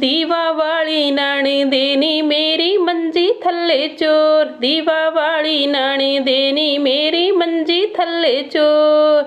ਦੀਵਾ ਵਾਲੀ ਨਾਣੀ ਦੇਣੀ ਮੇਰੀ ਮੰਜੀ ਥੱਲੇ ਚੋਰ। ਦੀਵਾ ਵਾਲੀ ਨਾਣੀ ਦੇਣੀ ਮੇਰੀ ਮੰਜੀ ਥੱਲੇ ਚੋਰ।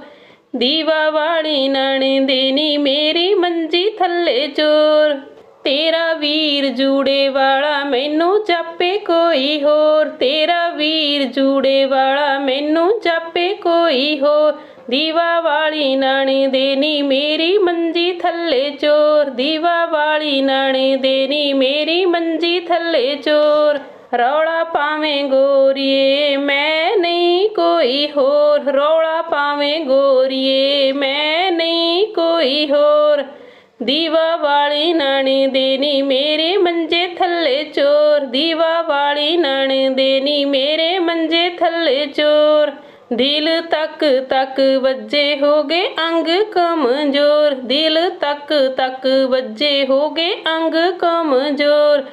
ਦੀਵਾ ਵਾਲੀ ਨਾਣੀ ਦੇਣੀ ਮੇਰੀ ਮੰਜੀ ਥੱਲੇ ਚੋਰ। ਤੇਰਾ ਵੀਰ ਜੂੜੇ ਵਾਲਾ ਮੈਨੂੰ ਜਾਪੇ ਕੋਈ ਹੋਰ। ਤੇਰਾ ਵੀਰ ਜੂੜੇ ਵਾਲਾ ਮੈਨੂੰ ਜਾਪੇ ਕੋਈ ਹੋਰ। ਦੀਵਾ ਵਾਲੀ ਨਾਣੀ ਦੇਣੀ ਮੇਰੀ ਮੰਜੀ ਥੱਲੇ ਚੋਰ ਦੀਵਾ ਵਾਲੀ ਨਾਣੀ ਦੇਣੀ ਮੇਰੀ ਮੰਜੀ ਥੱਲੇ ਚੋਰ ਰੌਲਾ ਪਾਵੇਂ ਗੋਰੀਏ ਮੈਂ ਨਹੀਂ ਕੋਈ ਹੋਰ ਰੌਲਾ ਪਾਵੇਂ ਗੋਰੀਏ ਮੈਂ ਨਹੀਂ ਕੋਈ ਹੋਰ ਦੀਵਾ ਵਾਲੀ ਨਾਣੀ ਦੇਣੀ ਮੇਰੇ ਮੰਜੇ ਥੱਲੇ ਚੋਰ ਦੀਵਾ ਵਾਲੀ ਨਾਣੀ ਦੇਣੀ ਮੇਰੇ ਮੰਜੇ ਥੱਲੇ ਚੋਰ ਦਿਲ ਤੱਕ ਤੱਕ ਵੱਜੇ ਹੋ ਗਏ ਅੰਗ ਕਮਜ਼ੋਰ। ਦਿਲ ਤੱਕ ਤੱਕ ਵੱਜੇ ਹੋ ਗਏ ਅੰਗ ਕਮਜ਼ੋਰ।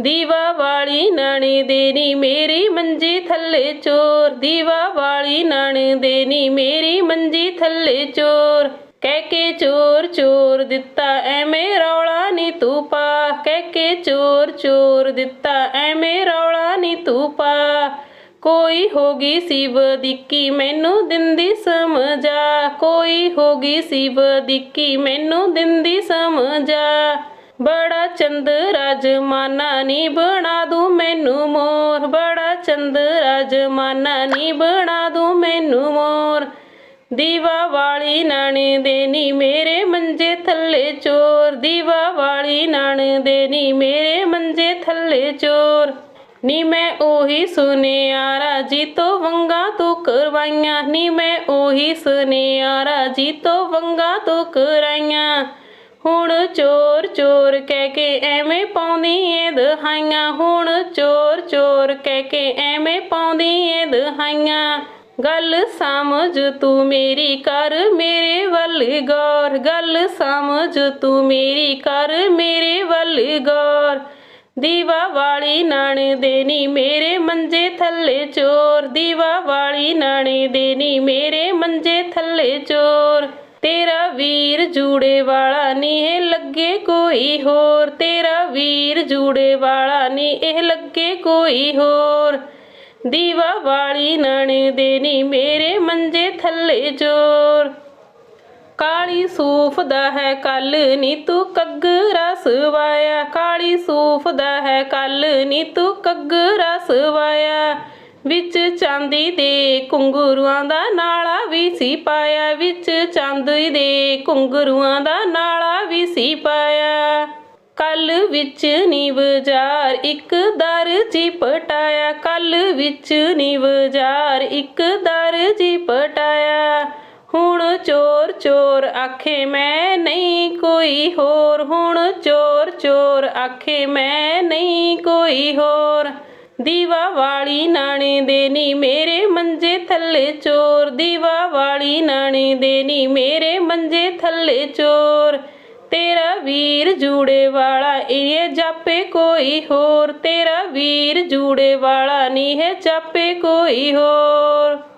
ਦੀਵਾ ਵਾਲੀ ਨਾਣੀ ਦੇਣੀ ਮੇਰੀ ਮੰਜੀ ਥੱਲੇ ਚੋਰ। ਦੀਵਾ ਵਾਲੀ ਨਾਣੀ ਦੇਣੀ ਮੇਰੀ ਮੰਜੀ ਥੱਲੇ ਚੋਰ। ਕਹਿ ਕੇ ਚੋਰ ਚੋਰ ਦਿੱਤਾ, ਐਵੇਂ ਰੌਲਾ ਨੀ ਤੂੰ ਪਾ। ਕਹਿ ਕੇ ਚੋਰ ਚੋਰ ਦਿੱਤਾ, ਐਵੇਂ ਰੌਲਾ ਨੀ ਤੂੰ ਪਾ। ਕੋਈ ਹੋਗੀ ਸਿਵ ਦਿੱਕੀ ਮੈਨੂੰ ਦਿੰਦੀ ਸਮਝਾ। ਕੋਈ ਹੋਗੀ ਸਿਵ ਦਿੱਕੀ ਮੈਨੂੰ ਦਿੰਦੀ ਸਮਝਾ। ਬੜਾ ਚੰਦ ਰਾਜਮਾਨਾ ਨੀ ਬਣਾ ਦੂੰ ਮੈਨੂੰ ਮੋਰ। ਬੜਾ ਚੰਦ ਰਾਜਮਾਨਾ ਨੀ ਬਣਾ ਦੂੰ ਮੈਨੂੰ ਮੋਰ। ਦੀਵਾ ਵਾਲੀ ਨਣ ਦੇਣੀ ਮੇਰੇ ਮੰਜੇ ਥੱਲੇ ਚੋਰ। ਦੀਵਾ ਵਾਲੀ ਨਣ ਦੇਣੀ ਮੇਰੇ ਮੰਜੇ ਥੱਲੇ ਚੋਰ। ਨੀ ਮੈਂ ਉਹੀ ਸੁਨਿਆਰਾ ਜੀ ਤੋਂ ਵੰਗਾ ਤੂੰ ਕਰਵਾਈਆਂ। ਨੀ ਮੈਂ ਉਹੀ ਸੁਨਿਆਰਾ ਜੀ ਤੋਂ ਵੰਗਾ ਤੂੰ ਕਰਾਈਆਂ। ਹੁਣ ਚੋਰ ਚੋਰ ਕਹਿ ਕੇ ਐਵੇਂ ਪਾਉਂਦੀ ਏ ਦਹਾਈਆਂ। ਹੁਣ ਚੋਰ ਚੋਰ ਕਹਿ ਕੇ ਐਵੇਂ ਪਾਉਂਦੀ ਏ ਦਹਾਈਆਂ। ਗੱਲ ਸਮਝ ਤੂੰ ਮੇਰੀ ਕਰ ਮੇਰੇ ਵੱਲ ਗੌਰ। ਗੱਲ ਸਮਝ ਤੂੰ ਮੇਰੀ ਕਰ ਮੇਰੇ ਵੱਲ ਗੌਰ। ਦੀਵਾ ਵਾਲੀ ਨਾਣੀ ਦੇਣੀ ਮੇਰੇ ਮੰਜੇ ਥੱਲੇ ਚੋਰ ਦੀਵਾ ਵਾਲੀ ਨਾਣੀ ਦੇਣੀ ਮੇਰੇ ਮੰਜੇ ਥੱਲੇ ਚੋਰ ਤੇਰਾ ਵੀਰ ਜੂੜੇ ਵਾਲਾ ਨੀ ਇਹ ਲੱਗੇ ਕੋਈ ਹੋਰ ਤੇਰਾ ਵੀਰ ਜੂੜੇ ਵਾਲਾ ਨੀ ਇਹ ਲੱਗੇ ਕੋਈ ਹੋਰ ਦੀਵਾ ਵਾਲੀ ਨਾਣੀ ਦੇਣੀ ਮੇਰੇ ਮੰਜੇ ਥੱਲੇ ਚੋਰ ਕਾਲੀ ਸੂਫ ਦਾ ਹੈ ਕੱਲ ਨੀ ਤੂੰ ਕੱਗਰਾ ਸਵਾਇਆ ਕਾਲੀ ਸੂਫ ਦਾ ਹੈ ਕੱਲ ਨੀ ਤੂੰ ਕੱਗਰਾ ਸਵਾਇਆ ਵਿੱਚ ਚਾਂਦੀ ਦੇ ਘੁੰਗਰੂਆਂ ਦਾ ਨਾਲਾ ਵੀ ਸੀ ਪਾਇਆ। ਵਿੱਚ ਚਾਂਦੀ ਦੇ ਘੁੰਗਰੂਆਂ ਦਾ ਨਾਲਾ ਵੀ ਸੀ ਪਾਇਆ। ਕੱਲ ਵਿੱਚ ਨੀ ਬਾਜ਼ਾਰ ਇੱਕ ਦਰ ਜੀ ਪਟਾਇਆ ਕੱਲ ਵਿੱਚ ਨੀ ਬਾਜ਼ਾਰ ਇੱਕ ਦਰ ਜੀ ਪਟਾਇਆ ਹੁਣ ਚੋਰ ਚੋਰ ਆਖੇ, ਮੈਂ ਨਹੀਂ ਕੋਈ ਹੋਰ। ਹੁਣ ਚੋਰ ਚੋਰ ਆਖੇ, ਮੈਂ ਨਹੀਂ ਕੋਈ ਹੋਰ। ਦੀਵਾ ਵਾਲੀ ਨਾਣੀ ਦੇਣੀ ਮੇਰੇ ਮੰਜੇ ਥੱਲੇ ਚੋਰ। ਦੀਵਾ ਵਾਲੀ ਨਾਣੀ ਦੇਣੀ ਮੇਰੇ ਮੰਜੇ ਥੱਲੇ ਚੋਰ। ਤੇਰਾ ਵੀਰ ਜੂੜੇ ਵਾਲਾ ਇਹ ਜਾਪੇ ਕੋਈ ਹੋਰ। ਤੇਰਾ ਵੀਰ ਜੂੜੇ ਵਾਲਾ ਨਹੀਂ ਹੈ ਜਾਪੇ ਕੋਈ ਹੋਰ।